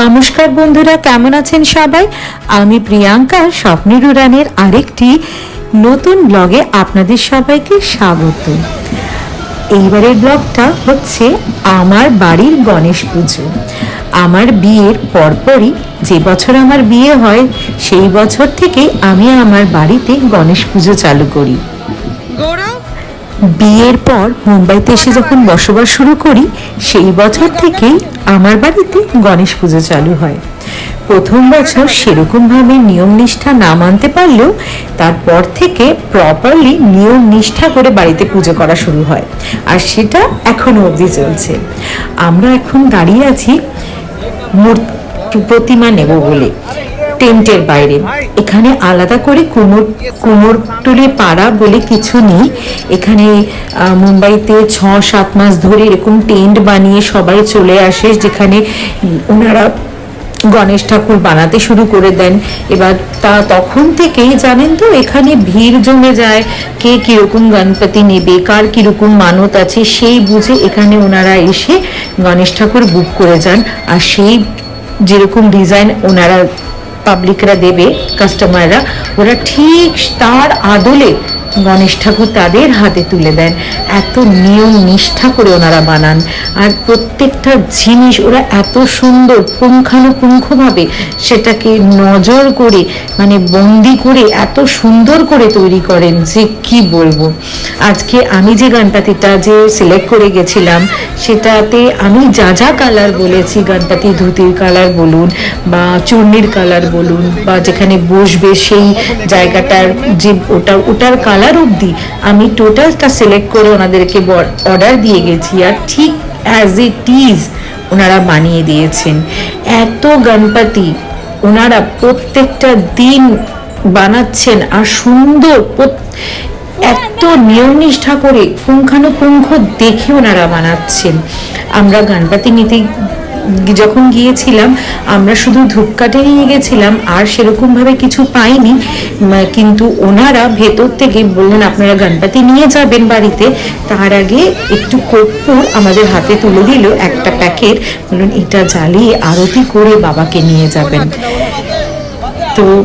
নমস্কার বন্ধুরা, কেমন আছেন সবাই? আমি প্রিয়াঙ্কা স্বপ্নের উড়ানের আরেকটি নতুন ব্লগে আপনাদের সবাইকে স্বাগত। এইবারের ব্লগটা হচ্ছে আমার বাড়ির গণেশ পুজো। আমার বিয়ের পরপরই যে বছর আমার বিয়ে হয়, সেই বছর থেকে আমি আমার বাড়িতে গণেশ পুজো চালু করি। গৌরব বিয়ের পর মুম্বাইতে এসে যখন বসবাস শুরু করি, সেই বছর থেকেই আমার বাড়িতে গণেশ পুজো চালু হয়। প্রথম বছর সেরকমভাবে নিয়ম নিষ্ঠা না মানতে পারলেও তারপর থেকে প্রপারলি নিয়ম নিষ্ঠা করে বাড়িতে পুজো করা শুরু হয়, আর সেটা এখনও অবধি চলছে। আমরা এখন দাঁড়িয়ে আছি মূর্তি প্রতিমা নেব বলে। টেন্টের বাইরে। এখানে আলাদা করে কুমোর কুমোরটুলি পাড়া বলে কিছু নেই। এখানে মুম্বাইতে ছ, সাত মাস ধরে এরকম টেন্ট বানিয়ে সবাই চলে আসে, যেখানে ওনারা গণেশ ঠাকুর বানাতে শুরু করে দেন। এবার তা তখন থেকেই জানেন তো, এখানে ভিড় জমে যায়, কে কীরকম গণপতি নেবে, কার কীরকম মানত আছে, সেই বুঝে এখানে ওনারা এসে গণেশ ঠাকুর বুক করে যান। আর সেই যেরকম ডিজাইন ওনারা পাবলিকরা দেবে কাস্টমাররা ওরা ঠিক তার আদলে গণেশ ঠাকুর তাদের হাতে তুলে দেন। এত নিয়ম নিষ্ঠা করে ওনারা বানান। আর প্রত্যেকটা জিনিস ওরা এত সুন্দর পুঙ্খানুপুঙ্খভাবে সেটাকে নজর করে মানে বন্দি করে এত সুন্দর করে তৈরি করেন যে কি বলব। আজকে আমি যে গণপতিটা যে সিলেক্ট করে গেছিলাম, সেটাতে আমি যা যা কালার বলেছি গণপতি ধুতির কালার বলুন বা চূর্ণির কালার বলুন বা যেখানে বসবে সেই জায়গাটার যে ওটা, ওটার কালার অবধি আমি টোটালটা সিলেক্ট করে ওনাদেরকে অর্ডার দিয়ে গেছি আর ঠিক অ্যাজ ইট ইজ ওনারা বানিয়ে দিয়েছেন। এত গণপতি ওনারা প্রত্যেকটা দিন বানাচ্ছেন আর সুন্দর এত নিয়ম নিষ্ঠা করে পুঙ্খানুপুঙ্খ দেখে ওনারা বানাচ্ছেন। আমরা গণপতি নিতে যখন গিয়েছিলাম, আমরা শুধু ধূপকাঠি নিয়ে গেছিলাম, আর সেরকমভাবে কিছু পাইনি। কিন্তু ওনারা ভেতর থেকে বললেন, আপনারা গণপতি নিয়ে যাবেন বাড়িতে। তার আগে একটু কর্পূর আমাদের হাতে তুলে দিল একটা প্যাকেট। বললেন, এটা জ্বালিয়ে আরতি করে বাবাকে নিয়ে যাবেন। তো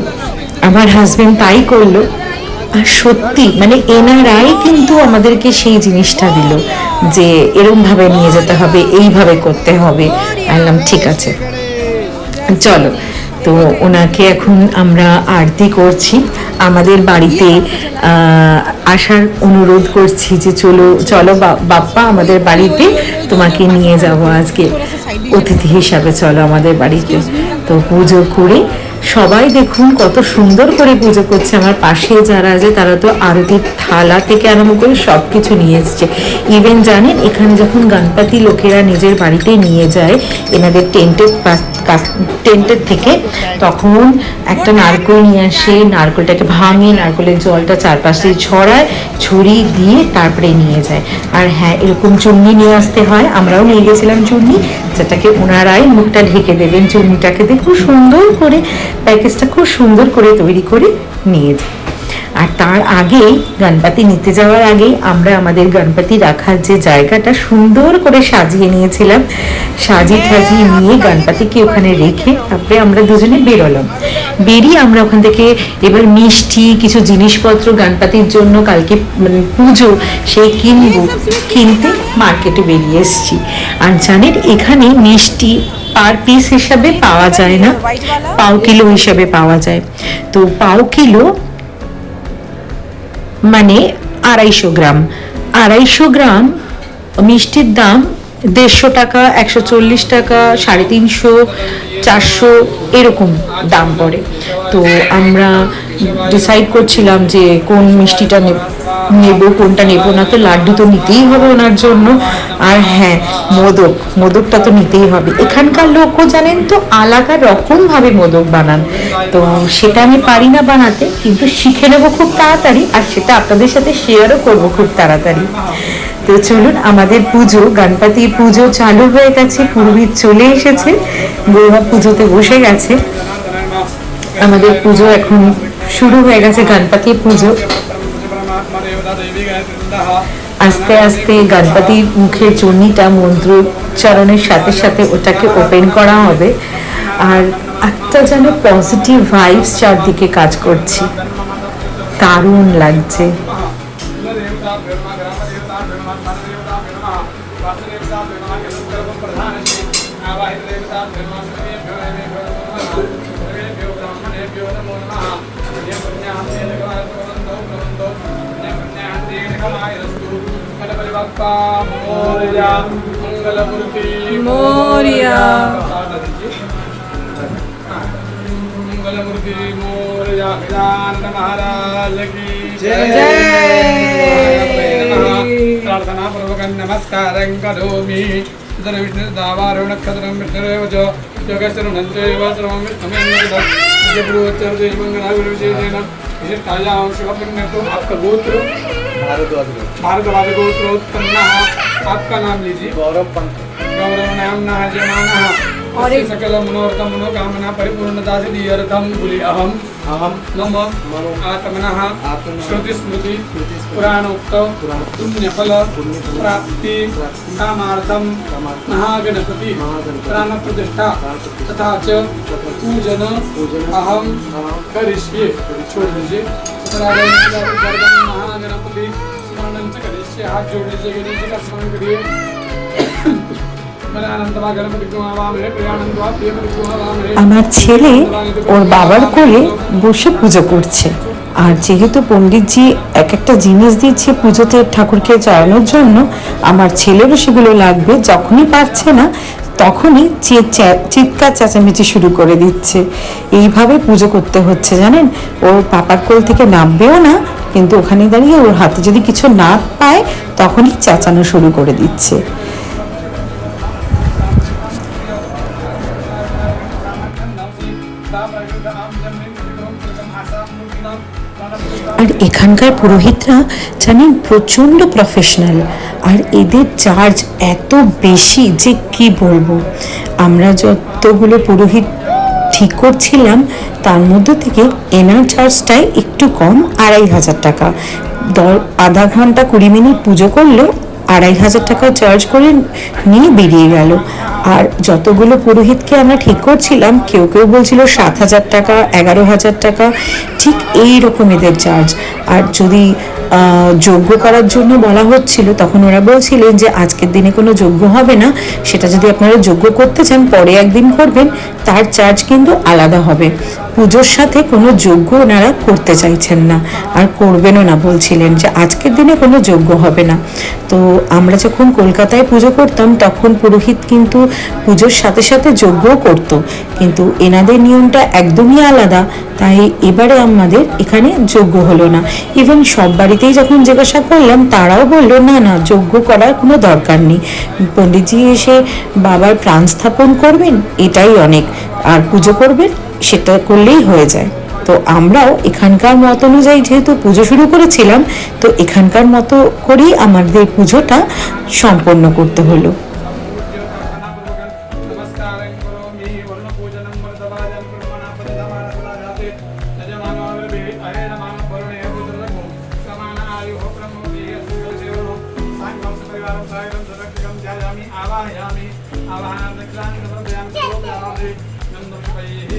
আমার হাজবেন্ড তাই করল। আর সত্যি মানে এনারাই কিন্তু আমাদেরকে সেই জিনিসটা দিল যে এরম ভাবে নিয়ে যেতে হবে, এইভাবে করতে হবে। বললাম, ঠিক আছে, চলো। তো ওনাকে এখন আমরা আরতি করছি। আমাদের বাড়িতে আসার অনুরোধ করছি যে চলো চলো বাপ্পা আমাদের বাড়িতে তোমাকে নিয়ে যাব আজকে। অতিথি হিসাবে চলো আমাদের বাড়িতে। তো পুজো করে সবাই দেখুন কত সুন্দর করে পুজো করছে। আমার পাশে যারা আছে, তারা তো আরতির থালা থেকে আরম্ভ করে সব কিছু নিয়ে এসছে। ইভেন জানেন, এখানে যখন গণপতি লোকেরা নিজের বাড়িতে নিয়ে যায়, এনাদের টেন্টের টেন্টের থেকে তখন একটা নারকেল নিয়ে আসে, নারকেলটাকে ভাঙে, নারকেলের জলটা চারপাশে ছড়ায়, ছড়িয়ে দিয়ে তারপরে নিয়ে যায়। আর হ্যাঁ এরকম চুন্নি নিয়ে আসতে হয়, আমরাও নিয়ে গেছিলাম চুন্নি, যেটাকে ওনারাই মুখটা ঢেকে দেবেন, চুন্নিটাকে দেখুন সুন্দর করে, প্যাকেজটা খুব সুন্দর করে তৈরি করে নিয়ে যায়। আর তার আগেই গণপতি নিতে যাওয়ার আগেই আমরা আমাদের গণপতি রাখার যে জায়গাটা সুন্দর করে সাজিয়ে নিয়েছিলাম। সাজিয়ে ঠাজিয়ে নিয়ে গণপতিকে ওখানে রেখে তারপরে আমরা দুজনে বেরোলাম। বেরিয়ে আমরা ওখান থেকে এবার মিষ্টি, কিছু জিনিসপত্র, গণপতির জন্য কালকে মানে পুজো, সেই কিনবো, কিনতে মার্কেটে বেরিয়ে এসেছি। আর জানেন, এখানে মিষ্টি পার পিস হিসাবে পাওয়া যায় না, পাও কিলো হিসাবে পাওয়া যায়। তো পাও কিলো মানে আড়াইশো গ্রাম। আড়াইশো গ্রাম মিষ্টির দাম দেড়শো টাকা, একশো চল্লিশ টাকা, সাড়ে তিনশো, চারশো, এরকম দাম পড়ে। তো আমরা ডিসাইড করছিলাম যে কোন মিষ্টিটা নেব কোনটা নেব না তো লাড্ডু তো নিতেই হবে ওনার জন্য। আর হ্যাঁ মোদক, মোদকটা তো নিতেই হবে। এখানকার লোকও জানেন তো আলাদা রকম ভাবে মোদক বানান। তো সেটা আমি পারি না বানাতে, কিন্তু শিখে নেব খুব তাড়াতাড়ি আর সেটা আপনাদের সাথে শেয়ারও করব খুব তাড়াতাড়ি। তো চলুন, আমাদের পুজো গণপতি পুজো চালু হয়ে গেছে, পুরোহিত চলে এসেছে গৌরব পুজোতে বসে গেছে। আমাদের পুজো এখন শুরু হয়ে গেছে, গণপতি পুজো। আস্তে আস্তে গণপতির মুখের চুনিটা মন্ত্র চরণের সাথে সাথে ওটাকে ওপেন করা হবে। আর একটা যেন পজিটিভ ভাইবস চারদিকে কাজ করছি। দারুণ লাগছে। मंगलमूर्ति मोरया। मंगलमूर्ति मोरया गजानन महाराज की प्रार्थना पूर्वक नमस्कार करोमि। इदं विष्णुर्दावारो नक्षत्रं विष्णुरेव च योगेश्वरं सर्वं विष्णुमेव विशिष्टायां शिवपुण्यतो आपका गोत्र भारद्वाज भारद्वाज गोत्रोत्पन्न आपका नाम लीजिए। गौरव पंत गौरव नाम न जमाना और सकल मनोरथ मनोकामना परिपूर्णता सिद्धि अर्थम बोली अहम। अहम मम मनो आत्मनः। श्रुति स्मृति पुराणोक्त। पुण्यफल। प्राप्ति। कामार्थम महागणपति। प्राण प्रतिष्ठा तथा च पूजन। पूजन। अहम करिष्ये। छोड़ दीजिए महागणपति स्मरण च करिष्ये हाथ जोड़ लीजिए गणेश जी का स्मरण करिए मनानंदवा गणपति को आवामहे प्रियानंदवा प्रियमति को आवामहे আমার ছেলে ওর বাবার কোলে বসে পুজো করছে আর যেহেতু পণ্ডিতজি এক একটা জিনিস দিচ্ছে পুজোতে ঠাকুরকে চড়ানোর জন্য আমার ছেলেরও সেগুলো লাগবে যখনই পারছে না তখনই চিৎকার চেঁচামেচি শুরু করে দিচ্ছে। এইভাবে পুজো করতে হচ্ছে, জানেন? ওর পাপার কোল থেকে নামবেও না, কিন্তু ওখানে দাঁড়িয়ে ওর হাতে যদি কিছু না পায়, তখনই চেঁচানো শুরু করে দিচ্ছে। আর এখানকার পুরোহিতরা জানেন প্রচণ্ড প্রফেশনাল আর এদের চার্জ এত বেশি যে কি বলব? আমরা যতগুলো পুরোহিত ঠিক করছিলাম, তার মধ্যে থেকে এনার চার্জটাই একটু কম, আড়াই হাজার টাকা। দ- আধা ঘণ্টা কুড়ি মিনিট পুজো করলেও আড়াই হাজার টাকা চার্জ করে নিয়ে বেরিয়ে গেল। আর যতগুলো পুরোহিতকে আমরা ঠিক করছিলাম, কেউ কেউ বলছিল সাত হাজার টাকা, এগারো হাজার টাকা, ঠিক এই রকম এদের চার্জ আর যদি যোগ্য করার জন্য বলা হচ্ছিল, তখন ওরা বলছিলেন যে আজকের দিনে কোনো যোগ্য হবে না, সেটা যদি আপনারা যোগ্য করতে চান, পরে একদিন করবেন, তার চার্জ কিন্তু আলাদা হবে। পুজোর সাথে কোনো যজ্ঞ ওনারা করতে চাইছেন না। আর করবেনও না বলছিলেন যে আজকের দিনে কোনো যজ্ঞ হবে না। তো আমরা যখন কলকাতায় পুজো করতাম তখন পুরোহিত কিন্তু পুজোর সাথে সাথে যজ্ঞও করতো। কিন্তু এনাদের নিয়মটা একদমই আলাদা। তাই এবারে আমাদের এখানে যজ্ঞ হলো না। ইভেন সব বাড়িতেই যখন জিজ্ঞাসা করলাম, তারাও বলল, না না, যজ্ঞ করার কোনো দরকার নেই। পণ্ডিতজি এসে বাবার প্রাণ স্থাপন করবেন, এটাই অনেক। আর পুজো করবেন সেটা করলেই হয়ে যায়। তো আমরাও এখানকার মত অনুযায়ী যেহেতু পুজো শুরু করেছিলাম, তো এখানকার মতো করেই আমাদের পুজোটা সম্পন্ন করতে হলো।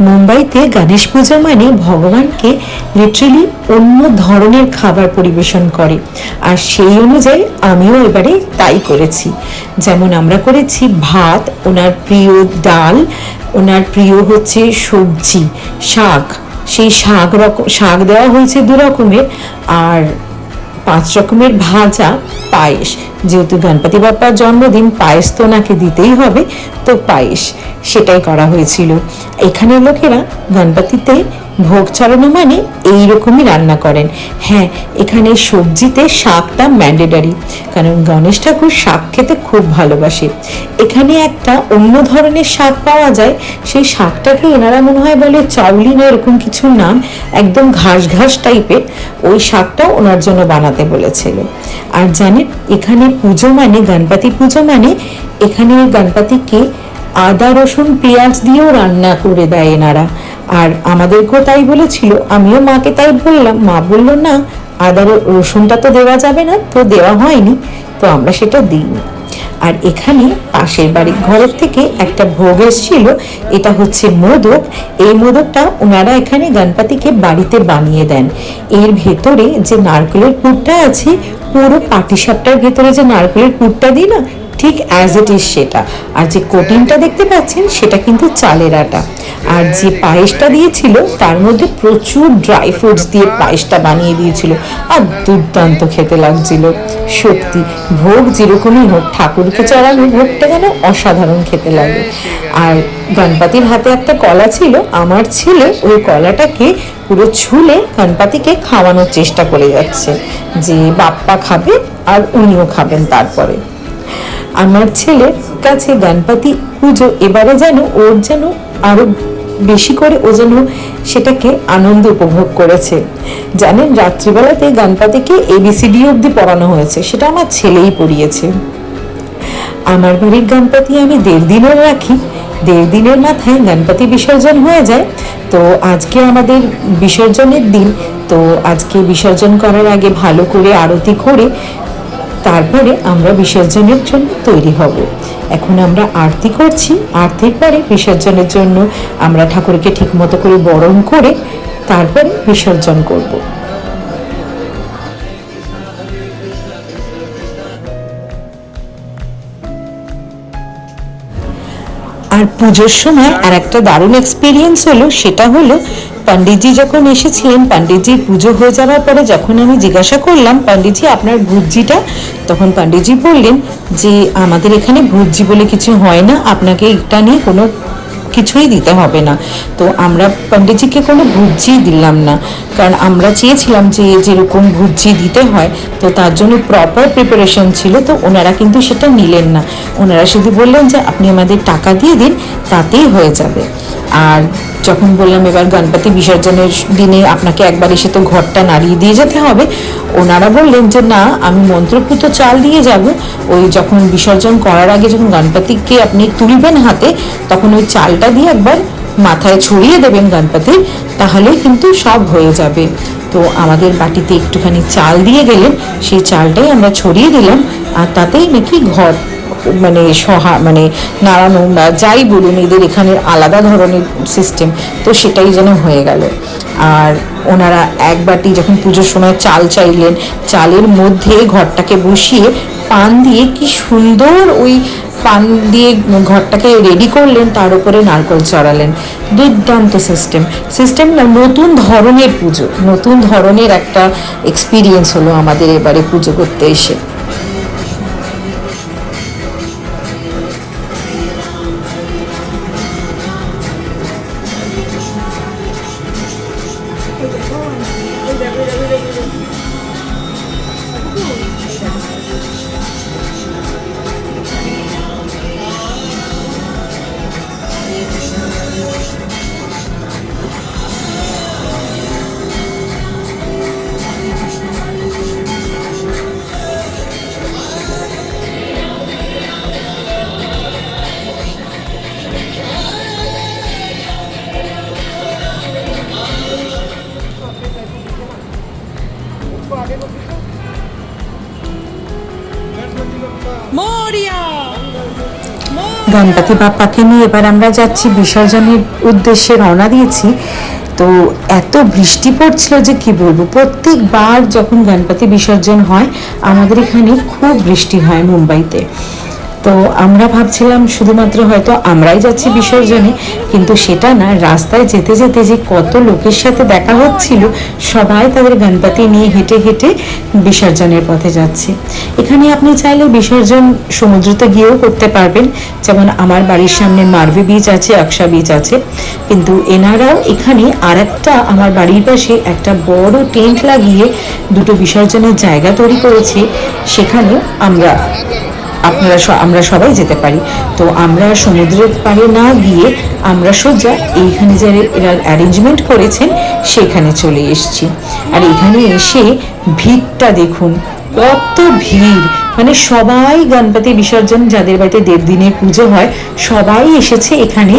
মুম্বাইতে গণেশ পূজা মানে ভগবানকে লিটারেলি অন্য ধরনের খাবার পরিবেশন করে। আর সেই অনুযায়ী আমিও এবারে তাই করেছি। যেমন আমরা করেছি ভাত, ওনার প্রিয় ডাল, ওনার প্রিয় হচ্ছে সবজি, শাক। সেই শাক রকম শাক দেওয়া হয়েছে দু রকমের। আর পাঁচ রকমের ভাজা পায়েস। যেহেতু গণপতি বাপ্পার জন্মদিন পায়েস তো ওনাকে দিতেই হবে, তো পায়েস সেটাই করা হয়েছিল। এখানের লোকেরা গণপতিতে ভোগ চড়ানো মানে এই রকমই রান্না করেন। হ্যাঁ এখানে সবজিতে শাকটা ম্যান্ডেটারি কারণ গণেশ ঠাকুর শাক খেতে খুব ভালোবাসে। এখানে একটা অন্য ধরনের শাক পাওয়া যায়, সেই শাকটাকে এনারা মনে হয় বলে চাউলি না এরকম কিছু নাম, একদম ঘাস ঘাস টাইপের ওই শাকটাও ওনার জন্য বানাতে বলেছিল। আর জানেন, এখানে পুজো মানে গণপতি পুজো মানে এখানে গণপতিকে আদা, রসুন, পেঁয়াজ দিয়েও রান্না করে দেয় এনারা। আর আমাদেরকেও তাই বলেছিল, আমিও মাকে তাই বললাম, মা বলল, না, আদা, রসুনটা তো দেওয়া যাবে না, তো দেওয়া হয়নি, তো আমরা সেটা দিইনি। আর এখানে পাশের বাড়ির ঘরের থেকে একটা ভোগ এসেছিল, এটা হচ্ছে মোদক। এই মোদকটা ওনারা এখানে গণপতিকে বাড়িতে বানিয়ে দেন। এর ভেতরে যে নারকেলের পুরটা আছে, পুরো পাটিসাপটার ভেতরে যে নারকেলের পুরটা দিই না ঠিক অ্যাজ ইট ইজ সেটা। আর যে কোটিংটা দেখতে পাচ্ছেন, সেটা কিন্তু চালের আটা। আর যে পায়েসটা দিয়েছিল, তার মধ্যে প্রচুর ড্রাই ফ্রুটস দিয়ে পায়েসটা বানিয়ে দিয়েছিল। আর দুর্দান্ত খেতে লাগছিল। সত্যি, ভোগ যেরকমই হোক, ঠাকুরকে চড়ানো ভোগটা যেন অসাধারণ খেতে লাগে। আর গণপতির হাতে একটা কলা ছিল, আমার ছেলে ওই কলাটাকে পুরো ছুলে গণপতিকে খাওয়ানোর চেষ্টা করে যাচ্ছে। যে বাপ্পা খাবে আর উনিও খাবেন তারপরে। আমার ছেলের কাছে গণপতি পুজো, এবারে যেন ওর যেন আরও বেশি করে ও যেন সেটাকে আনন্দ উপভোগ করেছে। জানেন, রাত্রিবেলাতে গণপতিকে এবিসিডি অবধি পড়ানো হয়েছে, সেটা আমার ছেলেই পড়িয়েছে। আমার বাড়ির গণপতি আমি দেড় দিনের রাখি দেড় দিনের মাথায় গণপতি বিসর্জন হয়ে যায়। তো আজকে আমাদের বিসর্জনের দিন, তো আজকে বিসর্জন করার আগে ভালো করে আরতি করে তারপরে আমরা বিসর্জনের জন্য তৈরি হব। এখন আমরা আরতি করছি। আরতির পরে বিসর্জনের জন্য আমরা ঠাকুরকে ঠিকমতো করে বরণ করে তারপরে বিসর্জন করব। আর পুজোর সময় আর একটা দারুণ এক্সপিরিয়েন্স হলো, সেটা হলো পণ্ডিতজি যখন এসেছিলেন, পণ্ডিতজির পুজো হয়ে যাওয়ার পরে যখন আমি জিজ্ঞাসা করলাম, পণ্ডিতজি, আপনার ভুজিটা তখন পণ্ডিতজি বললেন যে, আমাদের এখানে ভুজি বলে কিছু হয় না, আপনাকে এটা নিয়ে কোনো কিছুই দিতে হবে না। তো আমরা পণ্ডিতজিকে কোনো ভুজি দিলাম না। কারণ আমরা চেয়েছিলাম যে, যেরকম ভুজি দিতে হয়, তো তার জন্য প্রপার প্রিপারেশন ছিল, তো ওনারা কিন্তু সেটা নিলেন না। ওনারা শুধু বললেন যে, আপনি আমাদের টাকা দিয়ে দিন, তাতেই হয়ে যাবে। আর যখন বললাম এবার গণপতি বিসর্জনের দিনে আপনাকে একবার এসে তো ঘরটা নাড়িয়ে দিয়ে যেতে হবে, ওনারা বললেন যে না, আমি মন্ত্রপুত চাল দিয়ে যাব। ওই যখন বিসর্জন করার আগে যখন গণপতিকে আপনি তুলবেন হাতে, তখন ওই চালটা দিয়ে একবার মাথায় ছড়িয়ে দেবেন গণপতির তাহলেই কিন্তু সব হয়ে যাবে। তো আমাদের বাটিতে একটুখানি চাল দিয়ে গেলেন, সেই চালটাই আমরা ছড়িয়ে দিলাম, আর তাতেই নাকি ঘর মানে সহা মানে নাড়ানো বা যাই বলুন, এদের এখানে আলাদা ধরনের সিস্টেম তো সেটাই যেন হয়ে গেল। আর ওনারা এক বাটি যখন পুজোর সময় চাল চাইলেন, চালের মধ্যে ঘরটাকে বসিয়ে পান দিয়ে কি সুন্দর ওই পান দিয়ে ঘরটাকে রেডি করলেন, তার উপরে নারকল চড়ালেন। দুর্দান্ত সিস্টেম সিস্টেম না, নতুন ধরনের পুজো, নতুন ধরনের একটা এক্সপিরিয়েন্স হলো আমাদের এবারে পুজো করতে এসে। গণপতি বাপ্পাকে নিয়ে এবার আমরা যাচ্ছি, বিসর্জনের উদ্দেশ্যে রওনা দিয়েছি। তো এত বৃষ্টি পড়ছিল যে কি বলব, প্রত্যেকবার যখন গণপতি বিসর্জন হয়, আমাদের এখানে খুব বৃষ্টি হয় মুম্বাইতে। তো আমরা ভাবছিলাম শুধুমাত্র হয়তো আমরাই যাচ্ছি বিসর্জনে, কিন্তু সেটা না, রাস্তায় যেতে যেতে যে কত লোকের সাথে দেখা হচ্ছিল, সবাই তাদের গণপতি নিয়ে হেঁটে হেঁটে বিসর্জনের পথে যাচ্ছে। এখানে আপনি চাইলে বিসর্জন সমুদ্রতে গিয়েও করতে পারবেন, যেমন আমার বাড়ির সামনে মার্ভে বিচ আছে, আকসা বিচ আছে, কিন্তু এনারাও এখানে আর একটা আমার বাড়ির পাশে একটা বড় টেন্ট লাগিয়ে দুটো বিসর্জনের জায়গা তৈরি করেছে সেখানে আমরা আপনারা আমরা সবাই যেতে পারি। তো আমরা সমুদ্রের পাড়ে না গিয়ে আমরা সোজা এইখানে যে এরা অ্যারেঞ্জমেন্ট করেছেন, সেখানে চলে এসেছি। আর এখানে এসে ভিড়টা দেখুন, কত ভিড়। মানে সবাই গণপতি বিসর্জন, যাদের বাড়িতে দেড় দিনের পুজো হয়, সবাই এসেছে এখানে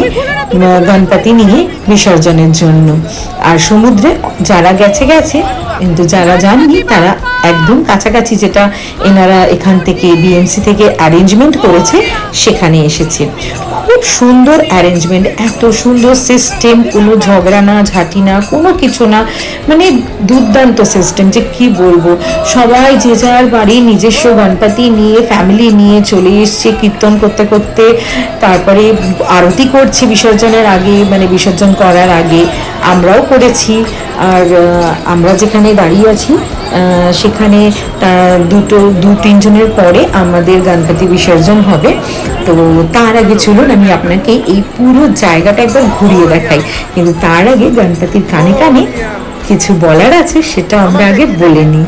গণপতি নিয়ে বিসর্জনের জন্য। আর সমুদ্রে যারা গেছে গেছে, কিন্তু যারা যাননি, তারা একদম কাছাকাছি যেটা এনারা এখান থেকে বিএমসি থেকে অ্যারেঞ্জমেন্ট করেছে, সেখানে এসেছে। খুব সুন্দর অ্যারেঞ্জমেন্ট এত সুন্দর সিস্টেম কোনো ঝগড়া না, ঝাঁটি না, কোনো কিছু না মানে দুর্দান্ত সিস্টেম যে কি বলব? সবাই যে যার বাড়ি নিজস্ব গণপতি নিয়ে ফ্যামিলি নিয়ে চলে এসছে, কীর্তন করতে করতে, তারপরে আরতি করছি বিসর্জনের আগে মানে বিসর্জন করার আগে, আমরাও করেছি। আর আমরা যেখানে দাঁড়িয়ে আছি সেখানে দুটো, দু তিনজনের পরে আমাদের গণপতি বিসর্জন হবে। তো তার আগে চলুন, আমি আপনাকে এই পুরো জায়গাটা একবার ঘুরিয়ে দেখাই। কিন্তু তার আগে গণপতির কানে কানে কিছু বলার আছে, সেটা আমরা আগে বলে নিই।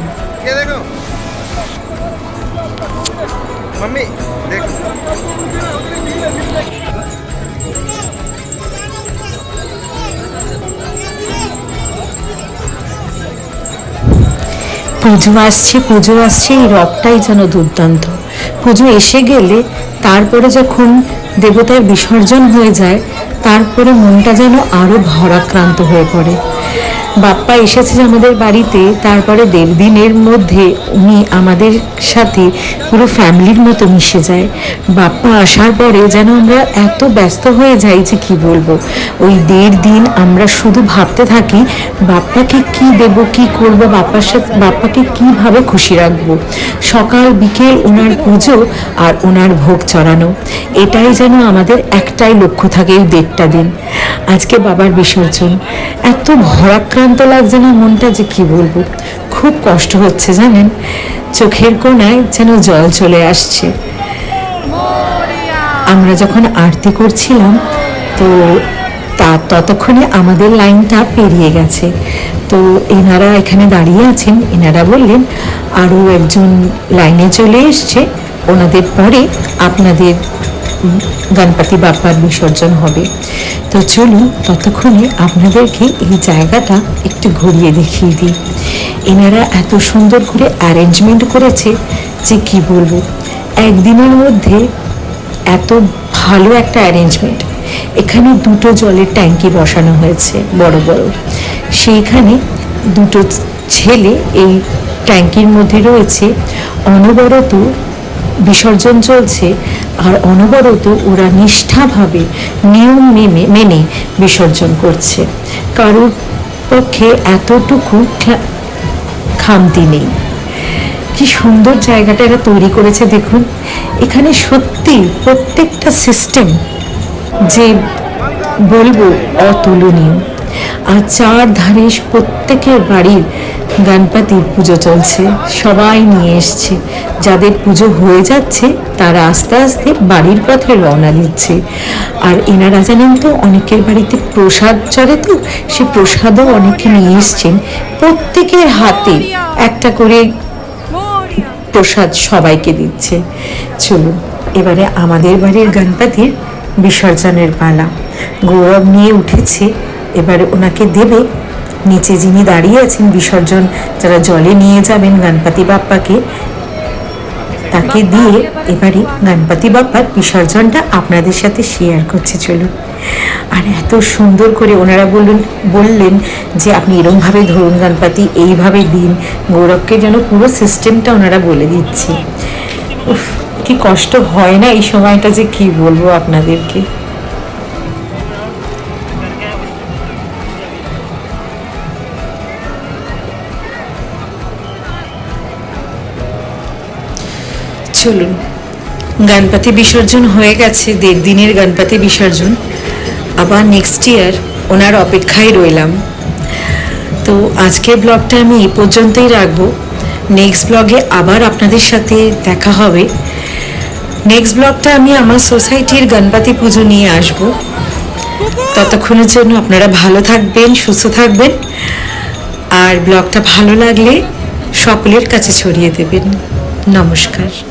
পুজো আসছে পুজো আসছে, এই রবটাই যেন দুর্দান্ত। পুজো এসে গেলে তারপরে যখন দেবতার বিসর্জন হয়ে যায়, তারপরে মনটা যেন আরও ভরাক্রান্ত হয়ে পড়ে। বাপ্পা এসেছে আমাদের বাড়িতে, তারপরে দেড় দিনের মধ্যে উনি আমাদের সাথে পুরো ফ্যামিলির মতো মিশে যায়। বাপ্পা আসার পরে যেন আমরা এত ব্যস্ত হয়ে যাই যে কি বলব? ওই দেড় দিন আমরা শুধু ভাবতে থাকি, বাপ্পাকে কি দেব, কি করব, বাপ্পার সাথে, বাপ্পাকে কীভাবে খুশি রাখব? সকাল, বিকেল ওনার পুজো আর ওনার ভোগ চড়ানো। এটাই যেন আমাদের একটাই লক্ষ্য থাকে এই দেড়টা দিন। আজকে বাবার বিসর্জন। এত ভরাক্রান্ত লাগছে না, মনটা যে কি বলব? খুব কষ্ট হচ্ছে, জানেন? চোখের কোনায় যেন জল চলে আসছে। আমরা যখন আরতি করছিলাম, তো তা ততক্ষণে আমাদের লাইনটা পেরিয়ে গেছে। তো এনারা এখানে দাঁড়িয়ে আছেন। এনারা বললেন, আরও একজন লাইনে চলে এসছে। ওনাদের পরে আপনাদের গণপতি বাপ্পার বিসর্জন হবে। তো চলুন ততক্ষণে আপনাদেরকে এই জায়গাটা একটু ঘুরিয়ে দেখিয়ে দিই। এনারা এত সুন্দর করে অ্যারেঞ্জমেন্ট করেছে যে কি বলব? একদিনের মধ্যে এত ভালো একটা অ্যারেঞ্জমেন্ট এখানে দুটো জলের ট্যাঙ্কি বসানো হয়েছে বড় বড়। সেইখানে দুটো ছেলে এই ট্যাঙ্কির মধ্যে রয়েছে। অনবরত বিসর্জন চলছে, আর অনবরত ওরা নিষ্ঠাভাবে নিয়ম মেনে মেনে বিসর্জন করছে। কারোর পক্ষে এতটুকু খামতি নেই। কি সুন্দর জায়গাটা এরা তৈরি করেছে দেখুন। এখানে সত্যি প্রত্যেকটা সিস্টেম যে বলব, অতুলনীয়। আর চার ধারে প্রত্যেকের বাড়ির গণপতির পুজো চলছে, সবাই নিয়ে এসছে। যাদের পুজো হয়ে যাচ্ছে, তারা আস্তে আস্তে বাড়ির পথে রওনা দিচ্ছে। আর এনারা জানেন তো, অনেকের বাড়িতে প্রসাদ চলে তো, সে প্রসাদও অনেকে নিয়ে এসছেন। প্রত্যেকের হাতে একটা করে প্রসাদ সবাইকে দিচ্ছে। চলুন, এবারে আমাদের বাড়ির গণপতির বিসর্জনের পালা। গৌরব নিয়ে উঠেছে এবারে ওনাকে দেবে। নিচে যিনি দাঁড়িয়ে আছেন বিসর্জন যারা জলে নিয়ে যাবেন গণপতি বাপ্পাকে তাকে দিয়ে এবারে গণপতি বাপ্পার বিসর্জনটা আপনাদের সাথে শেয়ার করছে চলুন। আর এত সুন্দর করে ওনারা বললেন বললেন যে আপনি এরমভাবে ধরুন গণপতি এইভাবে দিন। গৌরবকে যেন পুরো সিস্টেমটা ওনারা বলে দিচ্ছে। উফ কি কষ্ট হয় না এই সময়টা যে কি বলব আপনাদেরকে। চলুন। গণপতি বিসর্জন হয়ে গেছে দেড় দিনের গণপতি বিসর্জন। আবার নেক্সট ইয়ার ওনার অপেক্ষায় রইলাম। তো আজকের ব্লগটা আমি এই পর্যন্তই রাখব। নেক্সট ব্লগে আবার আপনাদের সাথে দেখা হবে। নেক্সট ব্লগটা আমি আমার সোসাইটির গণপতি পুজো নিয়ে আসব। ততক্ষণের জন্য আপনারা ভালো থাকবেন, সুস্থ থাকবেন। আর ব্লগটা ভালো লাগলে সকলের কাছে ছড়িয়ে দেবেন। নমস্কার।